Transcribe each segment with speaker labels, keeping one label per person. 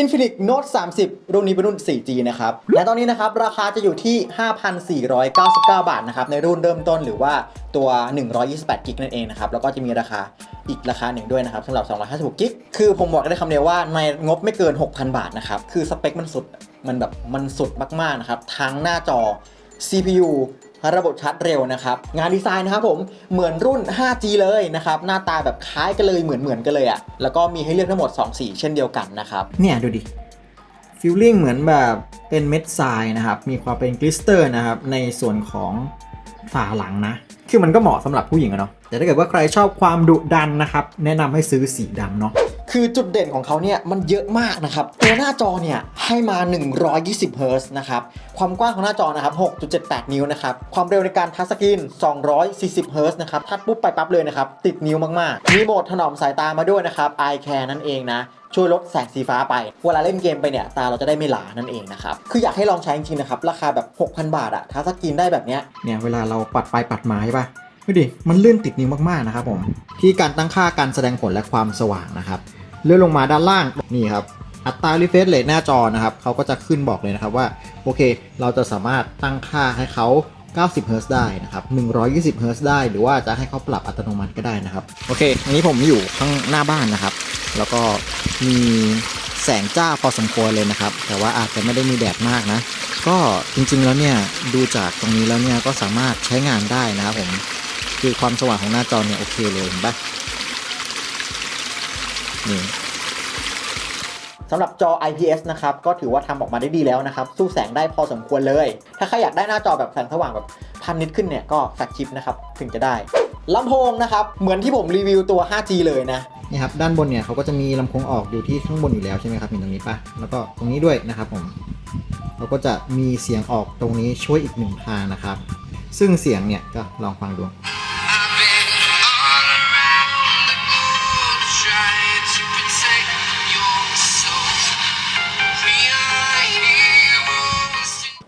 Speaker 1: Infinix Note 30 รุ่นนี้เป็นรุ่น 4G นะครับ และตอนนี้นะครับราคาจะอยู่ที่ 5,499 บาทนะครับในรุ่นเริ่มต้นหรือว่าตัว 128กิกนั่นเองนะครับ แล้วก็จะมีราคาอีกราคาหนึ่งด้วยนะครับสำหรับ 256กิกคือผมบอกได้คำเดียวว่าในงบไม่เกิน 6,000 บาทนะครับ คือสเปคมันสุด มันแบบมันสุดมากๆนะครับ ทั้งหน้าจอ CPU ระบบชาร์จเร็วนะครับ งานดีไซน์นะครับผมเหมือนรุ่น 5G เลยนะครับ หน้าตาแบบคล้ายกันเลยเหมือนเหมือนกันเลยอะแล้วก็มีให้เลือกทั้งหมด 2 สี เช่นเดียวกันนะครับ เนี่ยดูดิฟิลลิ่งเหมือนแบบเป็นเม็ดทรายนะครับ มีความเป็นกลิสเตอร์นะครับ ในส่วนของฝาหลังนะ คือมันก็เหมาะสำหรับผู้หญิงอะเนาะแต่ถ้าเกิดว่าใครชอบความดุดันนะครับ แนะนำให้ซื้อสีดำเนาะคือจุดเด่นของเขาเนี่ยมันเยอะมากนะครับ ตัวหน้าจอเนี่ยให้มา 120เฮิร์ตซ์นะครับ ความกว้างของหน้าจอนะครับ 6.78 นิ้วนะครับ ความเร็วในการทัชสกรีน 240เฮิร์ตซ์นะครับ ทัดปุ๊บไปปั๊บเลยนะครับ ติดนิ้วมาก ๆ มีโหมดถนอมสายตามาด้วยนะครับ Eye Care นั่นเองนะช่วยลดแสงสีฟ้าไป เวลาเล่นเกมไปเนี่ย ตาเราจะได้ไม่หลานั่นเองนะครับ คืออยากให้ลองใช้จริงๆนะครับ ราคาแบบ 6,000 บาทอะทัชสกรีนได้แบบเนี้ย เนี่ยเวลาเราปัดไปปัดมาใช่ปะดูดิ มันลื่นติดนิ้วมากๆนะครับผม ที่การตั้งค่าการแสดงผลและความสว่างนะครับ เลื่อนลงมาด้านล่างนี่ครับ อัตรา refresh rate หน้าจอนะครับเขาก็จะขึ้นบอกเลยนะครับว่า โอเค เราจะสามารถตั้งค่าให้เขา90เฮิร์ตซ์ได้นะครับ 120เฮิร์ตซ์ได้ หรือว่าจะให้เขาปรับอัตโนมัติก็ได้นะครับ โอเค อันนี้ผมอยู่ข้างหน้าบ้านนะครับ แล้วก็มี แสงจ้าพอสมควรเลยนะครับ แต่ว่าอาจจะไม่ได้มีแดดมากนะ ก็จริงๆแล้วเนี่ยดูจากตรงนี้แล้วเนี่ยก็สามารถใช้งานได้นะครับผมคือความสว่างของหน้าจอเนี่ยโอเคเลยเห็นปะนี่สำหรับจอ IPS นะครับ ก็ถือว่าทำออกมาได้ดีแล้วนะครับ สู้แสงได้พอสมควรเลย ถ้าใครอยากได้หน้าจอแบบแสงสว่างแบบ พันนิดขึ้นเนี่ยก็แฟลกชิปนะครับถึงจะได้ลำโพงนะครับ เหมือนที่ผมรีวิวตัว 5G เลยนะนี่ครับด้านบนเนี่ยเขาก็จะมีลำโพงออกอยู่ที่ข้างบนอยู่แล้วใช่ไหมครับเห็นตรงนี้ปะแล้วก็ตรงนี้ด้วยนะครับผมเราก็จะมีเสียงออกตรงนี้ช่วยอีกหนึ่งทางนะครับ ซึ่งเสียงเนี่ยก็ลองฟังดู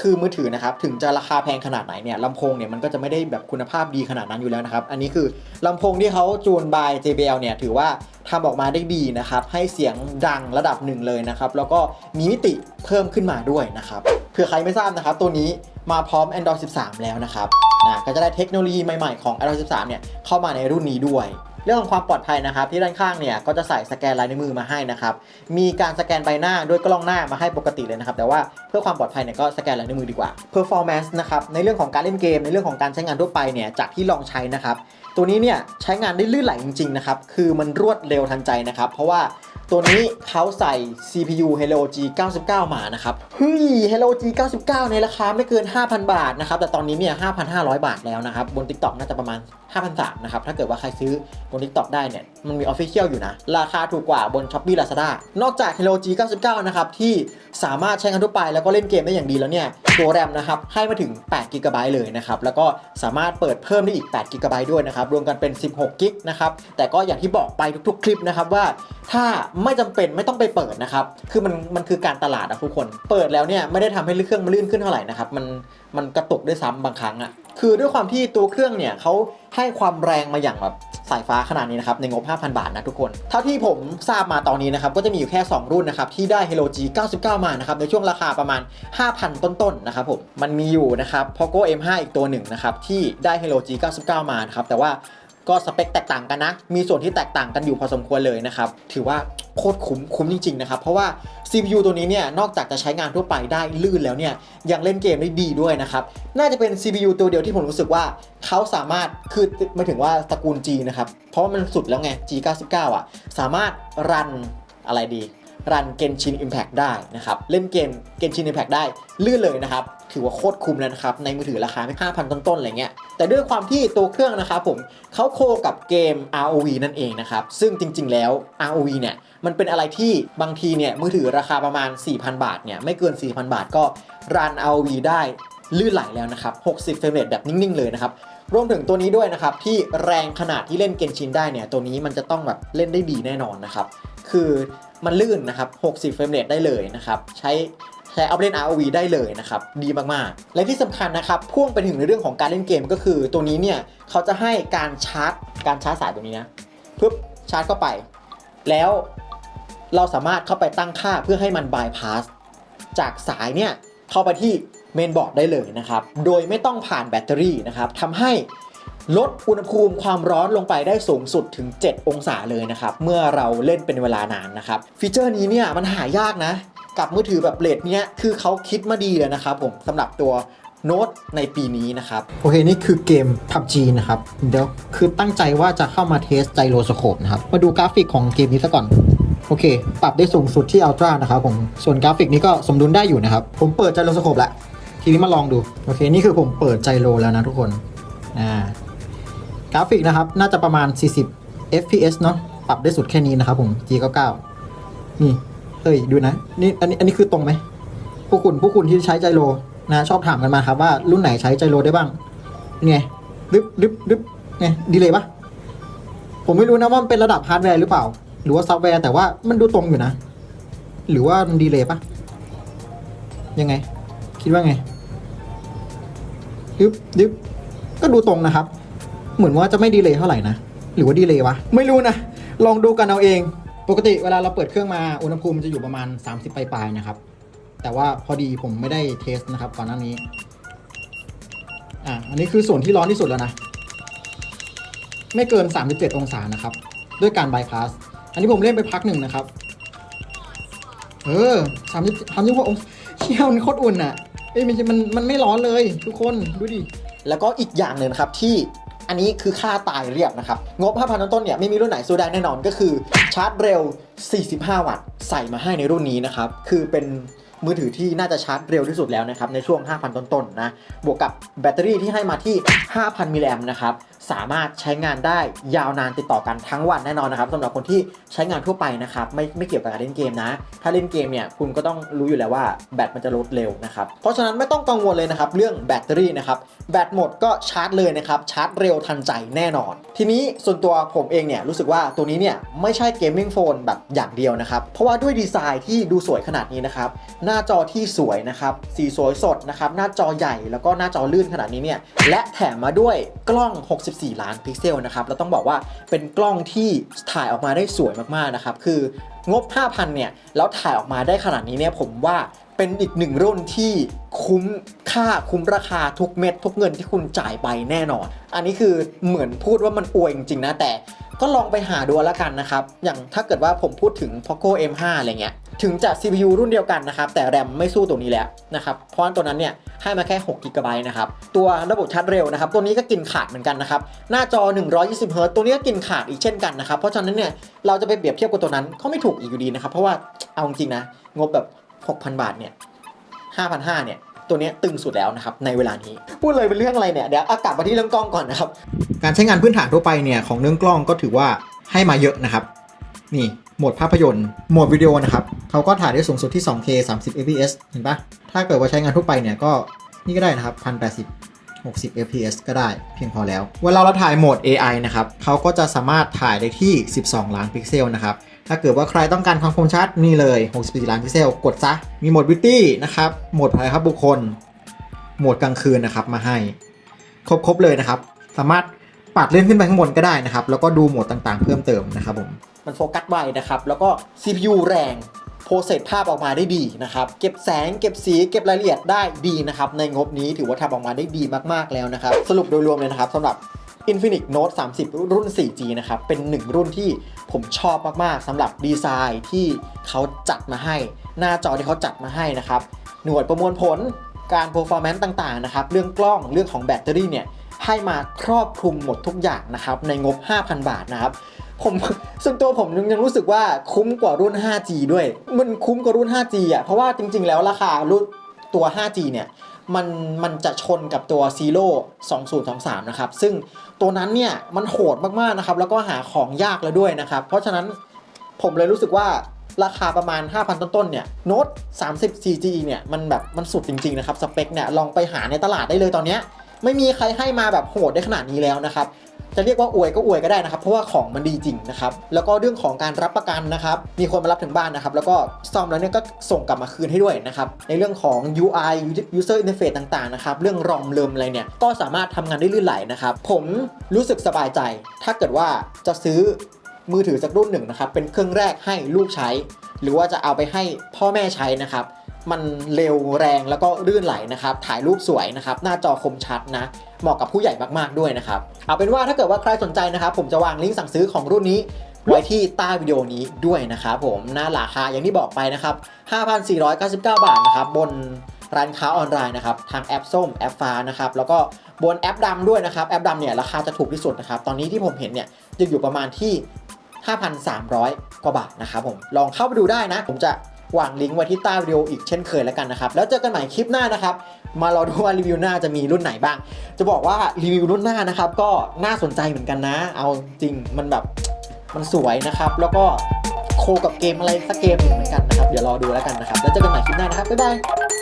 Speaker 1: คือมือถือนะครับถึงจะราคาแพงขนาดไหนเนี่ยลำโพงเนี่ยมันก็จะไม่ได้แบบคุณภาพดีขนาดนั้นอยู่แล้วนะครับ อันนี้คือลำโพงที่เขาจูนบาย JBL เนี่ยถือว่าทำออกมาได้ดีนะครับให้เสียงดังระดับหนึ่งเลยนะครับแล้วก็มีมิติเพิ่มขึ้นมาด้วยนะครับเผื่อใครไม่ทราบนะครับ ตัวนี้มาพร้อม Android 13 แล้วนะครับนะก็จะได้เทคโนโลยีใหม่ๆของ Android 13 เนี่ยเข้ามาในรุ่นนี้ด้วย เรื่องของความปลอดภัยนะครับ ที่ด้านข้างเนี่ยก็จะใส่สแกนลายนิ้วมือมาให้นะครับ มีการสแกนใบหน้าด้วยกล้องหน้ามาให้ปกติเลยนะครับ แต่ว่าเพื่อความปลอดภัยเนี่ยก็สแกนลายนิ้วมือดีกว่า performance นะครับในเรื่องของการเล่นเกมในเรื่องของการใช้งานทั่วไปเนี่ยจากที่ลองใช้นะครับตัวนี้เนี่ยใช้งานได้ลื่นไหลจริงๆนะครับคือมันรวดเร็วทันใจนะครับเพราะว่า ตัวนี้เขาใส่ CPU Helio G 99 มานะครับเฮ้ย Helio G 99 ในราคาไม่เกิน 5,000 บาทนะครับ แต่ตอนนี้เนี่ย 5,500 บาทแล้วนะครับ บน TikTok น่าจะประมาณ 5,300นะครับ ถ้าเกิดว่าใครซื้อบน TikTok ได้เนี่ย มันมี Official อยู่นะ ราคาถูกกว่าบน Shopee Lazada นอกจาก Helio G 99 นะครับ ที่สามารถใช้งานทั่วไปแล้วก็เล่นเกมได้อย่างดีแล้วเนี่ย ตัวแรมนะครับ ให้มาถึง8 g b เลยนะครับ แล้วก็สามารถเปิดเพิ่มได้อีก8 g b ด้วยนะครับ รวมกันเป็น 16 g b นะครับ แต่ก็อย่างที่บอกไปทุก ๆ คลิปนะครับว่าถ้าไม่จำเป็นไม่ต้องไปเปิดนะครับ คือมันมันคือการตลาดนะทุกคน เปิดแล้วเนี่ยไม่ได้ทำให้เครื่องมันลื่นขึ้นเท่าไหร่นะครับ มันมันกระตุกด้วยซ้ำบางครั้งอะ่ะ คือด้วยความที่ตัวเครื่องเนี่ยเขาให้ความแรงมาอย่างแบบสายฟ้าขนาดนี้นะครับในงบ 5,000 บาทนะทุกคน เท่าที่ผมทราบมาตอนนี้นะครับก็จะมีอยู่แค่ 2 รุ่นนะครับที่ได้ Hello G 99 มานะครับในช่วงราคาประมาณ 5,000 ต้นๆนะครับผม มันมีอยู่นะครับ Poco M5 อีกตัวหนึ่งนะครับที่ได้ Hello G 99 มานะครับแต่ว่าก็สเปคแตกต่างกันนะ มีส่วนที่แตกต่างกันอยู่พอสมควรเลยนะครับ ถือว่า โคตรคุ้มคุ้มจริงๆนะครับเพราะว่า CPU ตัวนี้เนี่ยนอกจากจะใช้งานทั่วไปได้ลื่นแล้วเนี่ยยังเล่นเกมได้ดีด้วยนะครับน่าจะเป็น CPU ตัวเดียวที่ผมรู้สึกว่าเขาสามารถคือหมาถึงว่าตระกูล G นะครับเพราะว่ามันสุดแล้วไง G99 อะสามารถรันอะไรดีรัน Genshin Impact ได้นะครับ เล่นเกม Genshin Impact ได้ลื่นเลยนะครับ ถือว่าโคตรคุ้มแล้วนะครับ ในมือถือราคาไม่5,000ต้นๆอะไรเงี้ย แต่ด้วยความที่ตัวเครื่องนะครับผมเขาโคกับเกม ROV นั่นเองนะครับ ซึ่งจริงๆแล้ว ROV เนี่ย มันเป็นอะไรที่บางทีเนี่ยมือถือราคาประมาณ 4,000 บาทเนี่ยไม่เกิน 4,000 บาทก็รัน ROV ได้ลื่นไหลแล้วนะครับ 60 เฟรมเรทแบบนิ่ง ๆ เลยนะครับ รวมถึงตัวนี้ด้วยนะครับ ที่แรงขนาดที่เล่นเกนชินได้เนี่ย ตัวนี้มันจะต้องแบบเล่นได้ดีแน่นอนนะครับ คือมันลื่นนะครับ 60 เฟรมเรทได้เลยนะครับ ใช้ใช้เอาไปเล่น ROV ได้เลยนะครับ ดีมาก ๆ และที่สำคัญนะครับ พ่วงไปถึงในเรื่องของการเล่นเกมก็คือ ตัวนี้เนี่ยเขาจะให้การชาร์จ การชาร์จสายตัวนี้นะปึ๊บชาร์จเข้าไป แล้ว เราสามารถเข้าไปตั้งค่าเพื่อให้มันบายพาสจากสายเนี่ยเข้าไปที่เมนบอร์ดได้เลยนะครับ โดยไม่ต้องผ่านแบตเตอรี่นะครับทำให้ลดอุณหภูมิความร้อนลงไปได้สูงสุดถึง 7 องศาเลยนะครับ เมื่อเราเล่นเป็นเวลานานนะครับ ฟีเจอร์นี้เนี่ยมันหายากนะ กับมือถือแบบเลดเนี้ยคือเขาคิดมาดีเลยนะครับผมสำหรับตัวโน้ตในปีนี้นะครับ โอเค นี่คือเกม PUBG นะครับ เดี๋ยวคือตั้งใจว่าจะเข้ามาเทสไจโรสโคปนะครับ มาดูกราฟิกของเกมนี้ซะก่อน โอเค ปรับได้สูงสุดที่ Ultra นะครับผมส่วนกราฟิกนี้ก็สมดุลได้อยู่นะครับ ผมเปิดไจโรสโคปแล้วทีนี้มาลองดู โอเค นี่คือผมเปิดไจโรแล้วนะทุกคนอ่ากราฟิกนะครับ น่าจะประมาณ 40 fps เนาะปรับได้สุดแค่นี้นะครับผม G99 นี่เฮ้ยดูนะนี่อันนี้อันนี้คือตรงไหมผู้คุณผู้คุณที่ใช้ไจโรนะชอบถามกันมาครับว่ารุ่นไหนใช้ไจโรได้บ้างนี่ไงดึบดึบดึบไงดีเลยปะผมไม่รู้นะว่ามันเป็นระดับฮาร์ดแวร์หรือเปล่า หรือว่าซอฟต์แวร์แต่ว่ามันดูตรงอยู่นะ หรือว่ามันดีเลยปะยังไง คิดว่าไงดึบดึบก็ดูตรงนะครับ เหมือนว่าจะไม่ดีเลยเท่าไหร่นะ หรือว่าดีเลยวะ ไม่รู้นะ ลองดูกันเอาเอง ปกติเวลาเราเปิดเครื่องมาอุณหภูมิมันจะอยู่ประมาณ 30 ปลายๆนะครับ แต่ว่าพอดีผมไม่ได้เทสนะครับก่อนหน้านี้ อะ อันนี้คือส่วนที่ร้อนที่สุดแล้วนะ ไม่เกิน 37 องศานะครับ ด้วยการบายพาส อันนี้ผมเล่นไปพักหนึ่งนะครับ เออ30 36องศาเชี่ยวมันโคตรอุ่นอะเอ้ยมันมันมันไม่ร้อนเลย ทุกคนดูดิ แล้วก็อีกอย่างหนึ่งนะครับที่อันนี้คือค่าตายเรียบนะครับ งบ 5,000 ต้นๆเนี่ยไม่มีรุ่นไหนสู้ได้แน่นอนก็คือชาร์จเร็ว 45 วัตต์ ใส่มาให้ในรุ่นนี้นะครับ คือเป็นมือถือที่น่าจะชาร์จเร็วที่สุดแล้วนะครับ ในช่วง 5,000 ต้นๆนะ บวกกับแบตเตอรี่ที่ให้มาที่ 5,000 มิลลิแอมป์นะครับ สามารถใช้งานได้ยาวนานติดต่อกันทั้งวันแน่นอนนะครับสำหรับคนที่ใช้งานทั่วไปนะครับไม่ไม่เกี่ยวกับการเล่นเกมนะ ถ้าเล่นเกมเนี่ยคุณก็ต้องรู้อยู่แล้วว่าแบตมันจะลดเร็วนะครับเพราะฉะนั้นไม่ต้องกังวลเลยนะครับเรื่องแบตเตอรี่นะครับแบตหมดก็ชาร์จเลยนะครับชาร์จเร็วทันใจแน่นอน ทีนี้ส่วนตัวผมเองเนี่ยรู้สึกว่าตัวนี้เนี่ยไม่ใช่เกมมิ่งโฟนแบบอย่างเดียวนะครับเพราะว่าด้วยดีไซน์ที่ดูสวยขนาดนี้นะครับหน้าจอที่สวยนะครับสีสวยสดนะครับหน้าจอใหญ่แล้วก็หน้าจอลื่นขนาดนี้เนี่ยและแถมมาด้วยกล้อง14ล้านพิกเซลนะครับแล้วต้องบอกว่าเป็นกล้องที่ถ่ายออกมาได้สวยมากๆนะครับคืองบ 5,000 เนี่ย แล้วถ่ายออกมาได้ขนาดนี้เนี่ยผมว่า เป็นอีกหนึ่งรุ่นที่คุ้มค่าคุ้มราคาทุกเม็ด ทุกเงินที่คุณจ่ายไปแน่นอน อันนี้คือเหมือนพูดว่ามันอวยจริงๆนะ แต่ก็ลองไปหาดูแล้วกันนะครับ อย่างถ้าเกิดว่าผมพูดถึง Poco M5 อะไรเงี้ย ถึงจะ CPU รุ่นเดียวกันนะครับ แต่แรมไม่สู้ตัวนี้แล้วนะครับ เพราะตัวนั้นเนี่ยให้มาแค่6 g b นะครับ ตัวระบบชาร์จเร็วนะครับ ตัวนี้ก็กินขาดเหมือนกันนะครับ หน้าจอ 120 h z ตัวนี้ก็กินขาดอีกเช่นกันนะครับ เพราะฉะนั้นเนี่ยเราจะไปเปรียบเทียบกับตัวนั้นก็ไม่ถูกอีกอยู่ดีนะครับ เพราะว่าเอาจริงนะงบแบบ 6,000 บาทเนี่ย5,500เนี่ยตัวนี้ตึงสุดแล้วนะครับในเวลานี้ พูดเลยเป็นเรื่องอะไรเนี่ยเดี๋ยวอากลับมาที่เรื่องกล้องก่อนนะครับ การใช้งานพื้นฐานทั่วไปเนี่ยของเรื่องกล้องก็ถือว่าให้มาเยอะนะครับ นี่โหมดภาพยนตร์โหมดวิดีโอนะครับเขาก็ถ่ายได้สูงสุดที่ 2K 30 fps เห็นปะถ้าเกิดว่าใช้งานทั่วไปเนี่ยก็นี่ก็ได้นะครับ1080 60 fps ก็ได้เพียงพอแล้ว เวลาเราถ่ายโหมด AI นะครับเขาก็จะสามารถถ่ายได้ที่ 12 ล้านพิกเซลนะครับ ถ้าเกิดว่าใครต้องการความคมชัดนี่เลย 64 ล้านพิกเซล กดซะ มีโหมดบิวตี้นะครับ โหมดถ่ายภาพบุคคล โหมดกลางคืนนะครับมาให้ ครบๆเลยนะครับ สามารถปัดเลื่อนขึ้นไปข้างบนก็ได้นะครับ แล้วก็ดูโหมดต่างๆ เพิ่มเติมนะครับผม มันโฟกัสไวนะครับ แล้วก็ CPU แรงโปรเซสภาพออกมาได้ดีนะครับ เก็บแสง เก็บสี เก็บรายละเอียดได้ดีนะครับ ในงบนี้ถือว่าทำออกมาได้ดีมากๆแล้วนะครับ สรุปโดยรวมเลยนะครับสำหรับ Infinix Note 30 รุ่น 4G นะครับ เป็นหนึ่งรุ่นที่ผมชอบมาก ๆสำหรับดีไซน์ที่เขาจัดมาให้ หน้าจอที่เขาจัดมาให้นะครับ หน่วยประมวลผลการ performance ต่าง ๆ นะครับ เรื่องกล้องเรื่องของแบตเตอรี่เนี่ย ให้มาครอบคลุมหมดทุกอย่างนะครับ ในงบ 5,000 บาทนะครับผมส่วนตัวผมยังรู้สึกว่าคุ้มกว่ารุ่น 5G ด้วย มันคุ้มกว่ารุ่น 5G อะเพราะว่าจริง ๆ แล้วราคารุ่นตัว 5G เนี่ย มันมันจะชนกับตัว Zero 2023 นะครับ ซึ่งตัวนั้นเนี่ยมันโหดมากๆนะครับ แล้วก็หาของยากแล้วด้วยนะครับ เพราะฉะนั้นผมเลยรู้สึกว่าราคาประมาณ 5,000 ต้นๆเนี่ยโน้ต30 CG เนี่ยมันแบบมันสุดจริง ๆ นะครับ สเปคเนี่ยลองไปหาในตลาดได้เลยตอนเนี้ยไม่มีใครให้มาแบบโหดได้ขนาดนี้แล้วนะครับ จะเรียกว่าอวยก็อวยก็ได้นะครับ เพราะว่าของมันดีจริงนะครับ แล้วก็เรื่องของการรับประกันนะครับ มีคนมารับถึงบ้านนะครับ แล้วก็ซ่อมแล้วเนี่ยก็ส่งกลับมาคืนให้ด้วยนะครับ ในเรื่องของ UI user interface ต่างๆนะครับ เรื่องรอมเริมอะไรเนี่ย ก็สามารถทำงานได้ลื่นไหลนะครับ ผมรู้สึกสบายใจ ถ้าเกิดว่าจะซื้อมือถือสักรุ่นหนึ่งนะครับ เป็นเครื่องแรกให้ลูกใช้ หรือว่าจะเอาไปให้พ่อแม่ใช้นะครับ มันเร็วแรงแล้วก็ลื่นไหลนะครับ ถ่ายรูปสวยนะครับ หน้าจอคมชัดนะเหมาะกับผู้ใหญ่มากๆด้วยนะครับ เอาเป็นว่าถ้าเกิดว่าใครสนใจนะครับ ผมจะวางลิงก์สั่งซื้อของรุ่นนี้ไว้ที่ใต้วิดีโอนี้ด้วยนะครับผมหน้าราคาอย่างที่บอกไปนะครับ 5,499 บาทนะครับบนร้านค้าออนไลน์นะครับทางแอปส้มแอปฟ้านะครับแล้วก็บนแอปดำด้วยนะครับแอปดำเนี่ยราคาจะถูกที่สุดนะครับตอนนี้ที่ผมเห็นเนี่ยจะอยู่ประมาณที่ 5,300 กว่าบาทนะครับผมลองเข้าไปดูได้นะ ผมจะ วางลิงก์ไว้ที่ใต้วิดีโออีกเช่นเคยแล้วกันนะครับ แล้วเจอกันใหม่คลิปหน้านะครับ มารอดูว่ารีวิวหน้าจะมีรุ่นไหนบ้าง จะบอกว่ารีวิวรุ่นหน้านะครับ ก็น่าสนใจเหมือนกันนะ เอาจริงมันแบบมันสวยนะครับ แล้วก็โคกับเกมอะไรสักเกมหนึ่งเหมือนกันนะครับ เดี๋ยวรอดูแล้วกันนะครับ แล้วเจอกันใหม่คลิปหน้านะครับบ๊ายบาย